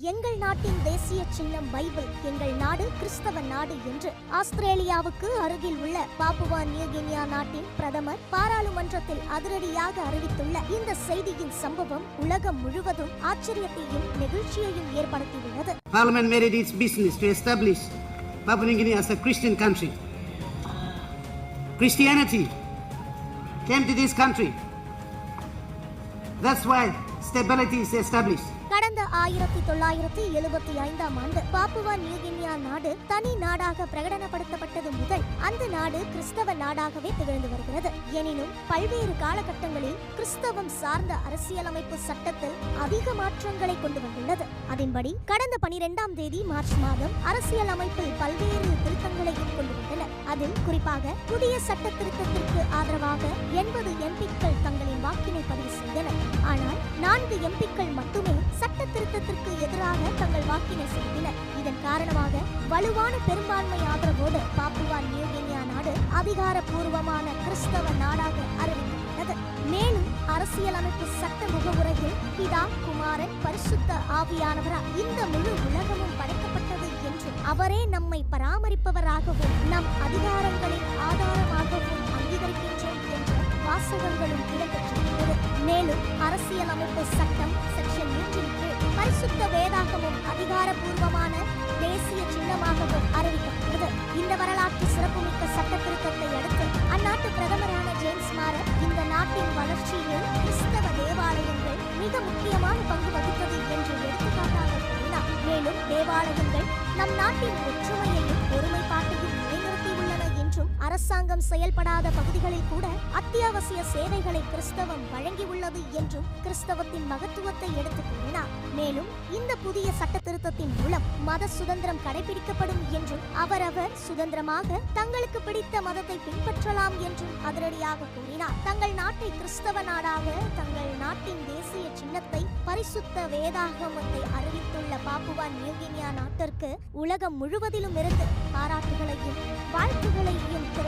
எங்கள் நாட்டின் தேசிய சின்னம் பைபிள் எங்கள் நாடு கிறிஸ்தவ நாடு என்று ஆஸ்திரேலியாவுக்கு அருகில் உள்ள பாப்புவா நியூகினியா நாட்டின் பிரதமர் பாராளுமன்றத்தில் அதிரடியாக அறிவித்துள்ள இந்த செய்தியின் சம்பவம் உலகம் முழுவதும் ஆச்சரியத்தையும் நெகிழ்ச்சியையும் ஏற்படுத்தியுள்ளது Parliament made it its business to establish Papua New Guinea as a Christian country. Christianity came to this country. That's why stability is established. கடந்த ஆயிரத்தி தொள்ளாயிரத்தி எழுபத்தி ஐந்தாம் ஆண்டு பாப்புவா நியூகினியா நாடு தனி நாடாக பிரகடனப்படுத்தப்பட்டது முதல் அந்த நாடு கிறிஸ்தவ நாடாகவே திகழ்ந்து வருகிறது. எனினும் பல்வேறு காலகட்டங்களில் கிறிஸ்தவம் சார்ந்த அரசியலமைப்பு சட்டத்தில் அதிக மாற்றங்களை கொண்டு வந்துள்ளது. அதன்படி கடந்த பனிரெண்டாம் தேதி மார்ச் மாதம் அரசியல் அமைப்பில் பல்வேறு திருத்தங்களையும் கொண்டு வந்தனர் அதில் குறிப்பாக புதிய சட்ட திருத்தத்திற்கு ஆதரவாக எண்பது எம்பிக்கள் தங்களின் வாக்கினை பதிவு செய்தனர். ஆனால் நான்கு எம்பிக்கள் மட்டுமே சட்ட திருத்தத்திற்கு எதிராக தங்கள் வாக்கினை செலுத்தினர் இதன் காரணமாக வலுவான பெரும்பான்மை ஆதரவோடு பாப்புவா நியூகினியா நாடு அதிகாரப்பூர்வமான கிறிஸ்தவ நாடாக அறிவிக்கப்பட்டது. மேலும் அரசியலமைப்பு சட்ட முகவுரையில் பிதா குமாரன் பரிசுத்த ஆவியானவரா இந்த முழு உலகமும் படைக்கப்பட்டது என்றும் அவரே நம்மை பராமரிப்பவராகவும் நம் வாசகங்களும் இடம்பெற்றிருக்கிறது மேலும் அரசியலமைப்பு சட்டம் செக்ஷன் நூற்றின் கீழ் பரிசுத்த வேதாகமும் அதிகாரப்பூர்வமான தேசிய சின்னமாகவும் அறிவிக்கப்பட்டது. இந்த வரலாற்று சிறப்புமிக்க சட்ட திருத்தத்தை அடுத்து அந்நாட்டு பிரதமரான ஜேம்ஸ் மாரர் இந்த நாட்டின் வளர்ச்சியில் கிறிஸ்தவ தேவாலயங்கள் மிக முக்கியமான பங்கு வகிப்பது என்று எடுத்துக்காட்டாக கூறினார். மேலும் தேவாலயங்கள் நம் நாட்டின் ஒற்றுமையை அரசாங்கம் செயல்படாத பகுதிகளில் கூட அத்தியாவசிய சேவைகளை கிறிஸ்தவம் வழங்கியுள்ளது என்றும் கிறிஸ்தவத்தின் மகத்துவத்தை எடுத்துக் கூறினார். மேலும் இந்த புதிய சட்ட திருத்தத்தின் மூலம் மத சுதந்திரம் கடைபிடிக்கப்படும் என்றும் அவரவர் சுதந்திரமாக தங்களுக்கு பிடித்த மதத்தை பின்பற்றலாம் என்றும் அதிரடியாக கூறினார். தங்கள் நாட்டை கிறிஸ்தவ நாடாக தங்கள் நாட்டின் தேசிய சின்னத்தை பரிசுத்த வேதாகமத்தை அறிவித்துள்ள பாப்புவா நியூகினியா நாட்டிற்கு உலகம் முழுவதிலும் இருந்து பாராட்டுகளையும் வாழ்த்துகளையும் திரு